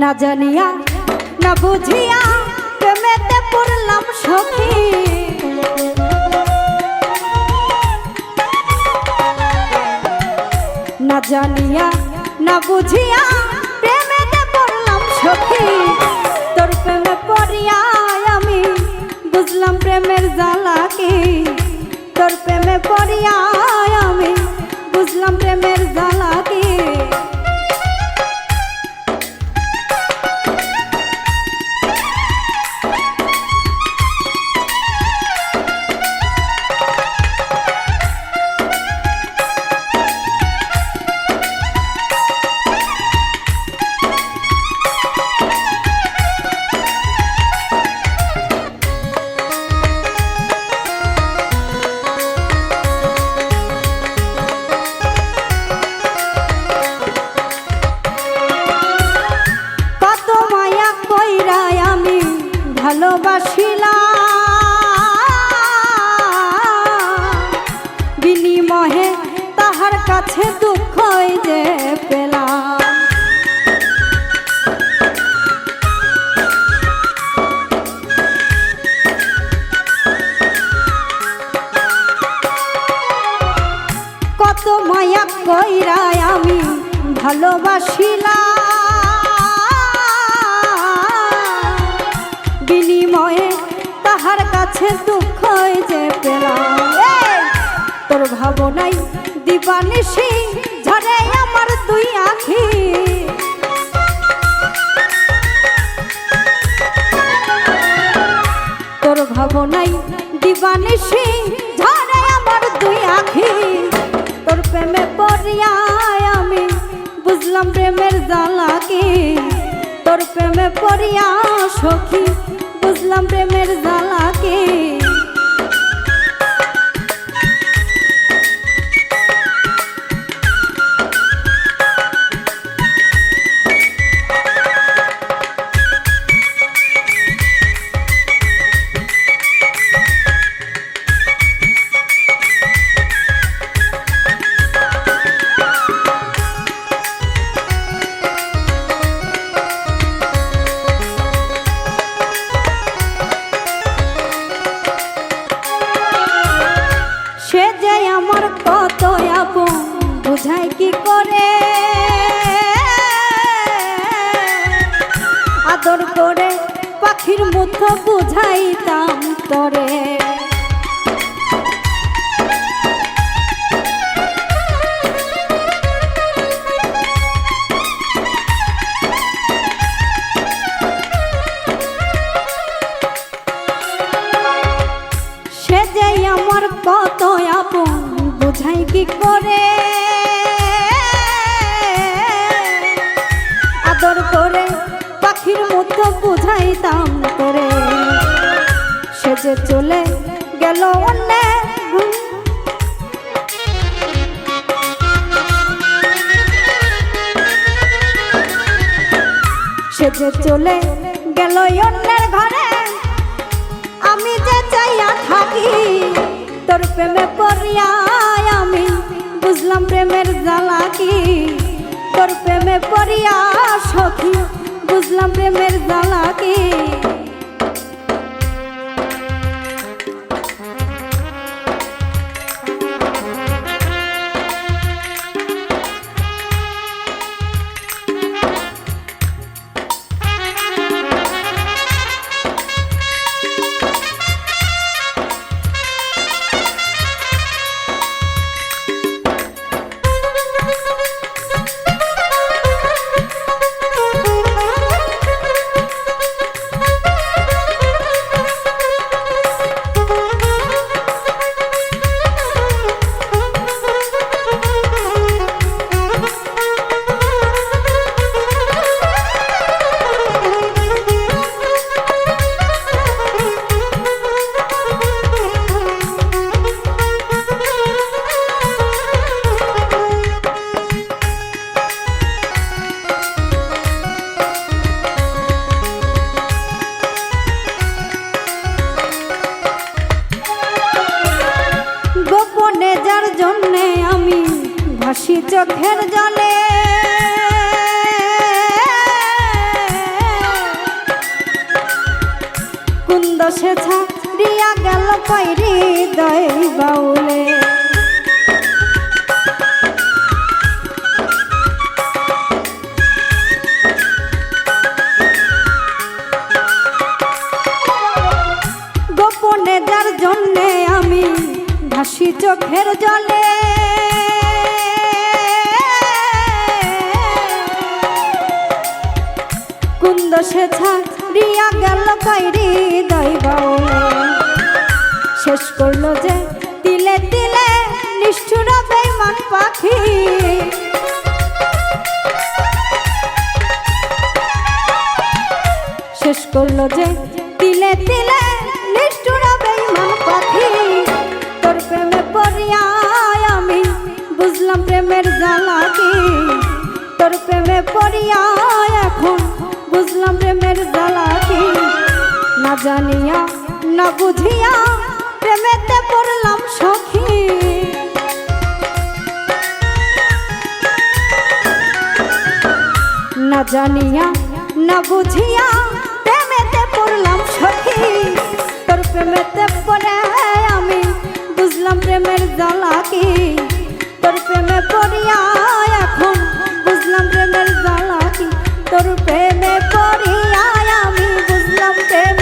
না জানিয়া, না বুঝিয়া প্রেমেতে পড়লাম সখী। না জানিয়া, না বুঝিয়া প্রেমেতে পড়লাম সখী। তোর প্রেমে পড়িয়া আমি, বুঝলাম প্রেমের জ্বালা কি। তোর প্রেমে পড়িয়া ভালোবাসিলাম। বিনিমহে তাহার কাছে দুঃখই যে পেলাম। কত মায়া কইরাই আমি ভালোবাসিলাম। কাছে দুঃখই যে পেলাম। তোর ভাবনাই দিবানিসি ঝরে আমার দুই আখি। তোর ভাবনাই দিবানিসি ঝরে আমার দুই আখি। তোর প্রেমে পড়িয়া আমি বুঝলাম প্রেমের জ্বালা কি। তোর প্রেমে পড়িয়া সখী বুঝলাম প্রেমের জ্বালা পাখির মতো বুঝাইতাম তরে। সে যে আমার কত আপন বুঝাই কি করে? সে চলে গেল অন্য সে যে চলে গেল অন্যের ঘরে, আমি যে চাইয়া থাকি, তোর প্রেমে পড়িয়া আমি বুঝলাম প্রেমের জ্বালা কি। তোর প্রেমে পড়িয়া সখী, বুঝলাম প্রেমের জ্বালা কি। স্বপ্নে যার জন্যে আমি ভাসি চোখের জলে। কুন্দ সে ছাড়িয়া গেল পাইরি দয় বাউলে। জন্যে আমি ভাসি চোখের জলে। কুন্দ সে ছাড়িয়া গেল কইরি দৈবাউলে শেষ করল যে তিলে তিলে নিষ্ঠুর বেমান পাখি। শেষ করল যে তিলে তিলে নিষ্ঠুর বেমান পাখি। প্রেমের জ্বালা কি? তোর প্রেমে পড়িয়া এখন বুঝলাম প্রেমের জ্বালা কি? না জানিয়া, না বুঝিয়া প্রেমেতে পড়লাম সখী। না জানিয়া, না বুঝিয়া প্রেমেতে পড়লাম সখী। তোর প্রেমেতে পড়ে আমি বুঝলাম প্রেমের জ্বালা কি? তোর প্রেমে পড়িয়া এখন বুঝলাম প্রেমের জ্বালা কি? তোর প্রেমে পড়িয়া আমি বুঝলাম প্রেমে